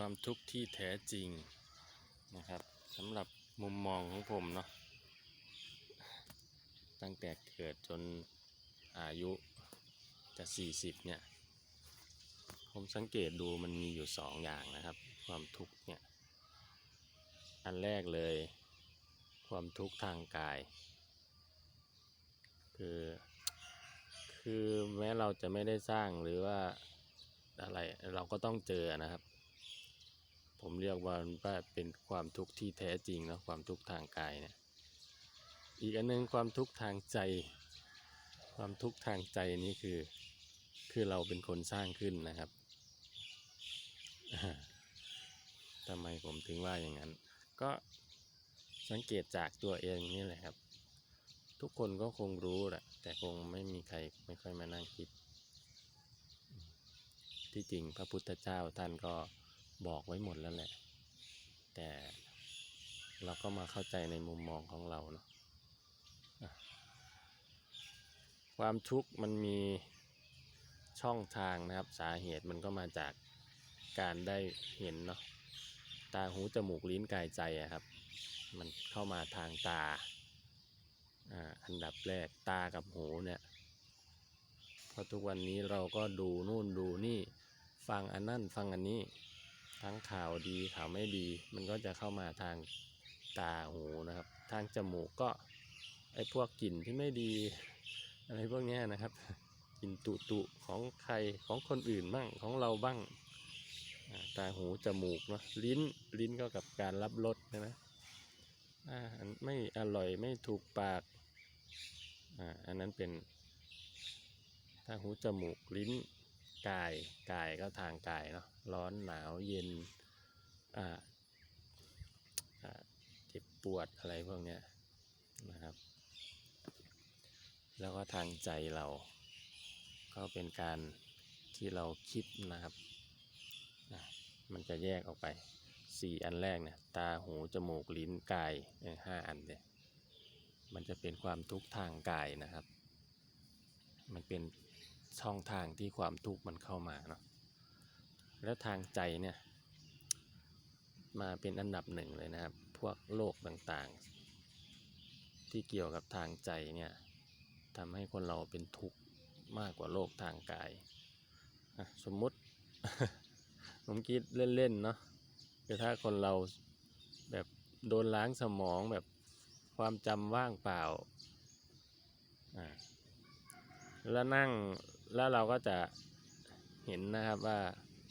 ความทุกข์ที่แท้จริงนะครับสำหรับมุมมองของผมเนาะตั้งแต่เกิดจนอายุจะ 40 เนี่ย ผมสังเกตดูมันมีอยู่สองอย่างนะครับ ความทุกข์เนี่ย อันแรกเลย ความทุกข์ทางกาย คือ คือแม้เราจะไม่ได้สร้างหรือว่าอะไรเราก็ต้องเจอนะครับ ผมเรียกว่าว่าเป็นความทุกข์ที่แท้จริงนะความทุกข์ทางกายเนี่ยอีกอันหนึงความทุกข์ทางใจ ความทุกข์ทางใจนี้คือคือเราเป็นคนสร้างขึ้นนะครับทำไมผมถึงว่าอย่างนั้น ก็สังเกตจากตัวเองนี่แหละครับ ทุกคนก็คงรู้แหละ แต่คงไม่มีใครไม่ค่อยมานั่งคิด ที่จริงพระพุทธเจ้าท่านก็ บอกไว้หมดแล้วแหละ แต่เราก็มาเข้าใจในมุมมองของเราเนาะความทุกข์มันมีช่องทางนะครับ สาเหตุมันก็มาจากการได้เห็นเนาะตาหูจมูกลิ้นกายใจอะครับ มันเข้ามาทางตาอ่าอันดับแรกตากับหูเนี่ยเพราะทุกวันนี้เราก็ดูนู่นดูนี่ ฟังอันนั่นฟังอันนี้ ทั้งข่าวดีข่าวไม่ดี มันก็จะเข้ามาทางตาหูนะครับ ทางจมูกก็ไอ้พวกกลิ่นที่ไม่ดีอะไรพวกนี้นะครับกลิ่นตุตุของใครของคนอื่นบ้างของเราบ้างตาหูจมูกเนาะลิ้นลิ้นก็กับการรับรสใช่ไหมอาหารไม่อร่อยไม่ถูกปากอ่าอันนั้นเป็นทางหูจมูกลิ้น กายกายก็ทางกายเนาะร้อนหนาวเย็นอ่าเจ็บปวดอะไรพวกเนี้ยนะครับ แล้วก็ทางใจเรา ก็เป็นการที่เราคิดนะครับอะมันจะแยกออกไปสี่อันแรกเนี่ยตาหูจมูกลิ้นกายเนี่ยห้าอันเนี่ยมันจะเป็นความทุกข์ทางกายนะครับ มันเป็น ช่องทางที่ความทุกข์มันเข้ามาเนาะแล้วทางใจเนี่ยมาเป็นอันดับหนึ่งเลยนะครับ พวกโรคต่างๆ ที่เกี่ยวกับทางใจเนี่ยทำให้คนเราเป็นทุกข์มากกว่าโรคทางกายสมมุติผมคิดเล่นๆเนาะคือถ้าคนเราแบบโดนล้างสมองแบบความจำว่างเปล่า แล้วนั่ง แล้วเราก็จะเห็นนะครับว่า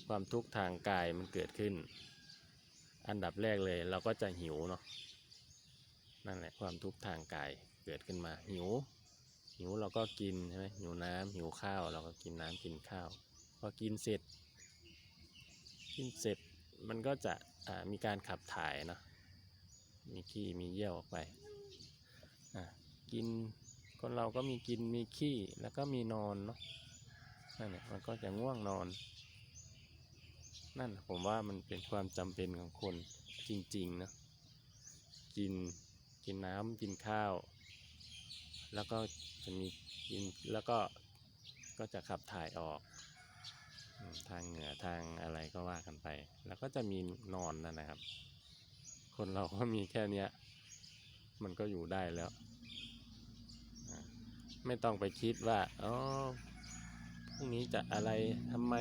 ความทุกข์ทางกายมันเกิดขึ้น อันดับแรกเลยเราก็จะหิวเนาะนั่นแหละความทุกข์ทางกายเกิดขึ้นมาหิว หิวเราก็กินใช่ไหมหิวน้ำหิวข้าว เราก็กินน้ำกินข้าวพอกินเสร็จ กินเสร็จมันก็จะมีการขับถ่ายเนาะมีขี้มีเยี่ยวออกไปอะกิน คนเราก็มีกินมีขี้แล้วก็มีนอนเนาะนั่นแหละมันก็จะง่วงนอน นั่นผมว่ามันเป็นความจำเป็นของคนจริงๆนะกินกินน้ำกินข้าว แล้วก็จะมีกินแล้วก็ก็จะขับถ่ายออก ทางเหนือทางอะไรก็ว่ากันไป แล้วก็จะมีนอนนั่นนะครับ คนเราก็มีแค่เนี้ย มันก็อยู่ได้แล้ว ไม่ต้องไปคิดว่าอ๋อพรุ่งนี้จะอะไรทำไม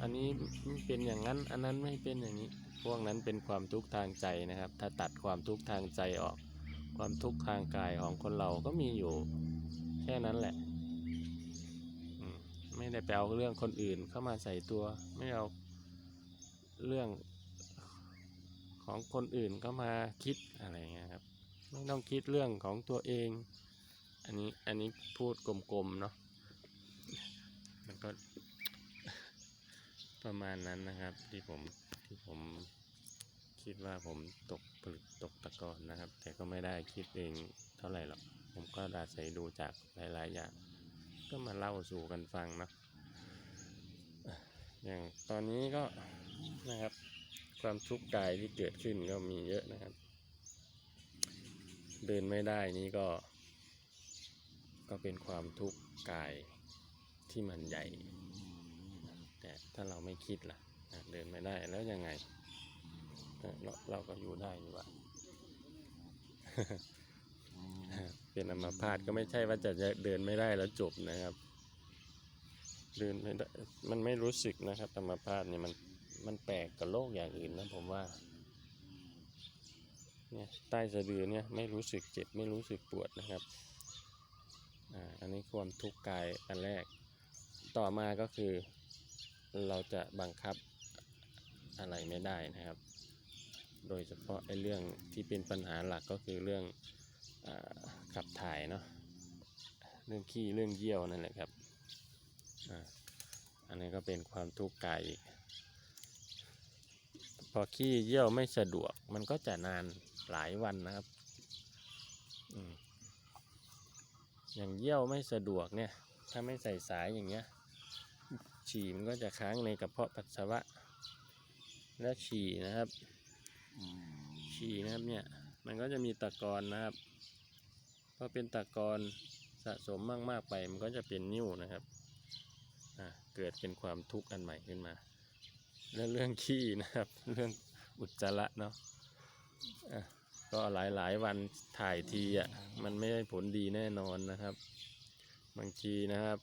อันนี้ไม่เป็นอย่างนั้น อันนั้นไม่เป็นอย่างนี้ พวกนั้นเป็นความทุกข์ทางใจนะครับ ถ้าตัดความทุกข์ทางใจออก ความทุกข์ทางกายของคนเราก็มีอยู่แค่นั้นแหละอืมไม่ได้ไปเอาเรื่องคนอื่นเข้ามาใส่ตัว ไม่เอาเรื่องของคนอื่นเข้ามาคิดอะไรเงี้ยครับ ไม่ต้องคิดเรื่องของตัวเอง อันนี้อันนี้พูดกลมๆเนาะมันก็ประมาณนั้นนะครับ ที่ผมที่ผมคิดว่าผมตกผลึกตกตะกอนนะครับ แต่ก็ไม่ได้คิดเองเท่าไหร่หรอกผมก็อาศัยดูจากหลาย ๆ อย่าง ก็มาเล่าสู่กันฟังนะอะอย่างตอนนี้ก็นะครับ ความทุกข์กายที่เกิดขึ้นก็มีเยอะนะครับ เดินไม่ได้นี่ก็ ก็เป็นความทุกข์กายที่มันใหญ่ แต่ถ้าเราไม่คิดล่ะถอะเดินไม่ได้แล้วยังไงเราเราก็อยู่ได้อยู่ว่ะเป็นอัมพาตก็ไม่ใช่ว่าจะเดินไม่ได้แล้วจบนะครับเดินไม่ได้มันไม่รู้สึกนะครับอัมพาตเนี่ยมันมันแปลกกับโรคอย่างอื่นนะผมว่าเนี่ยใต้สะดือเนี่ยไม่รู้สึกเจ็บไม่รู้สึกปวดนะครับ อันนี้ความทุกข์กายอันแรก ต่อมาก็คือ เราจะบังคับอะไรไม่ได้นะครับ โดยเฉพาะไอ้เรื่องที่เป็นปัญหาหลักก็คือเรื่องอขับถ่ายเนาะ เรื่องขี้เรื่องเยี่ยวนั่นแหละครับออันนี้ก็เป็นความทุกข์กายอีกพอขี้เยี่ยวไม่สะดวกมันก็จะนานหลายวันนะครับ อย่างเยี่ยวไม่สะดวกเนี่ย ถ้าไม่ใส่สายอย่างเงี้ย ฉี่มันก็จะค้างในกระเพาะปัสสาวะ และฉี่นะครับ ฉี่นะครับเนี่ย มันก็จะมีตะกอนนะครับพอเป็นตะกอนสะสมมากๆไปมันก็จะเป็นนิ่วนะครับ เกิดเป็นความทุกข์อันใหม่ขึ้นมา แล้วเรื่องขี้นะครับ เรื่องอุจจาระเนาะะ ก็หลายหลายวันถ่ายทีอะมันไม่ได้ผลดีแน่นอนนะครับ บางทีนะครับ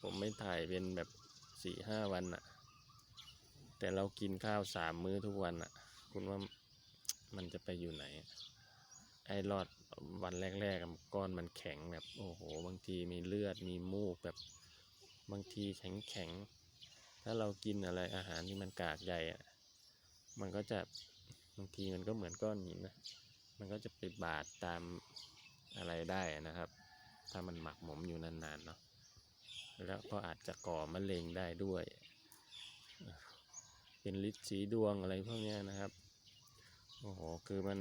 ผมไม่ถ่ายเป็นแบบสี่ห้าวันอะ แต่เรากินข้าวสามมื้อทุกวันอะ คุณว่ามันจะไปอยู่ไหน ไอ้รอดวันแรกๆก้อนมันแข็งแบบโอ้โห บางทีมีเลือดมีมูกแบบบางทีแข็งแข็งถ้าเรากินอะไรอาหารที่มันกากใยอะมันก็จะางทีมันก็เหมือนก้อนหินนะ มันก็จะไปบาดตามอะไรได้นะครับ ถ้ามันหมักหมมอยู่นานๆเนาะ แล้วก็อาจจะก่อมะเร็งได้ด้วย เป็นฤทธิ์สีดวงอะไรพวกนี้นะครับ โอ้โห คือมัน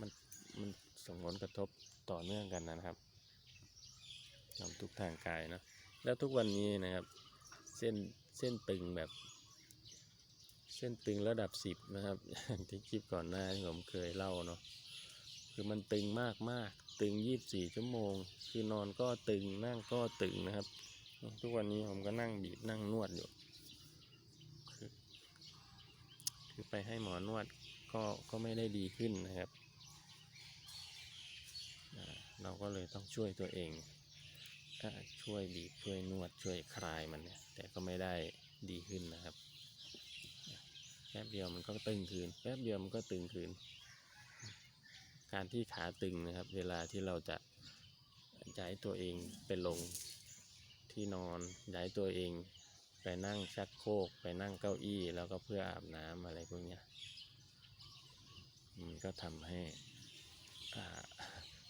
มันมันส่งผลกระทบต่อเนื่องกันนะครับทำทุกทางกายเนะแล้วทุกวันนี้นะครับ เส้นเส้นตึงแบบ เส้นตึงระดับสิบนะครับอย่างที่คลิปก่อนหน้าที่ผมเคยเล่าเนาะคือมันตึงมากมากตึงยี่บสี่ชั่วโมง คือนอนก็ตึงนั่งก็ตึงนะครับ ทุกวันนี้ผมก็นั่งบีบนั่งนวดอยู่คือคือไปให้หมอนวดก็ก็ไม่ได้ดีขึ้นนะครับเราก็เลยต้องช่วยตัวเองช่วยบีบช่วยนวดช่วยคลายมันเนี่ยแต่ก็ไม่ได้ดีขึ้นนะครับ ป๊บเดียวมันก็ตึงคืน แป๊บเดียวมันก็ตึงคืน การที่ขาตึงนะครับ เวลาที่เราจะย้ายตัวเองไปลงที่นอนย้ายตัวเอง ไปนั่งชักโครกไปนั่งเก้าอี้แล้วก็เพื่ออาบน้ำอะไรพวกเนี้ยมันก็ทำให้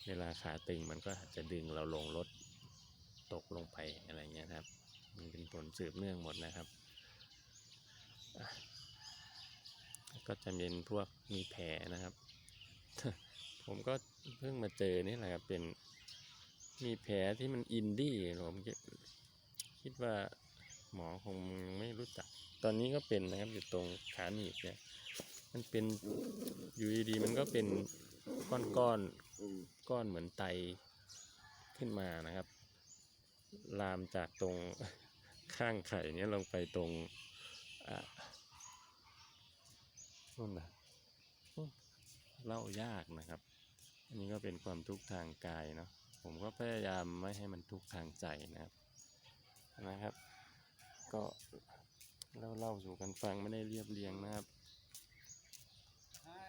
เวลาขาตึงมันก็จจะดึงเราลงรถตกลงไปอะไรเงี้ยครับ มันเป็นผลสืบเนื่องหมดนะครับ ก็จะเป็นพวกมีแผลนะครับ ผมก็เพิ่งมาเจอนี่แหละครับเป็นมีแผลที่มันอินดี้ผมคิดว่าหมอคงไม่รู้จัก ตอนนี้ก็เป็นนะครับอยู่ตรงขาหนีบเนี่ย มันเป็นอยู่ดีๆมันก็เป็นก้อนก้อนก้อนเหมือนไตขึ้นมานะครับ ลามจากตรงข้างไข่เนี่ยลงไปตรงอะ นู่นนะอืมเล่ายากนะครับ อันนี้ก็เป็นความทุกข์ทางกายเนาะผมก็พยายามไม่ให้มันทุกข์ทางใจนะครับนะครับ ก็เล่าเล่าสู่กันฟังไม่ได้เรียบเรียงนะครับ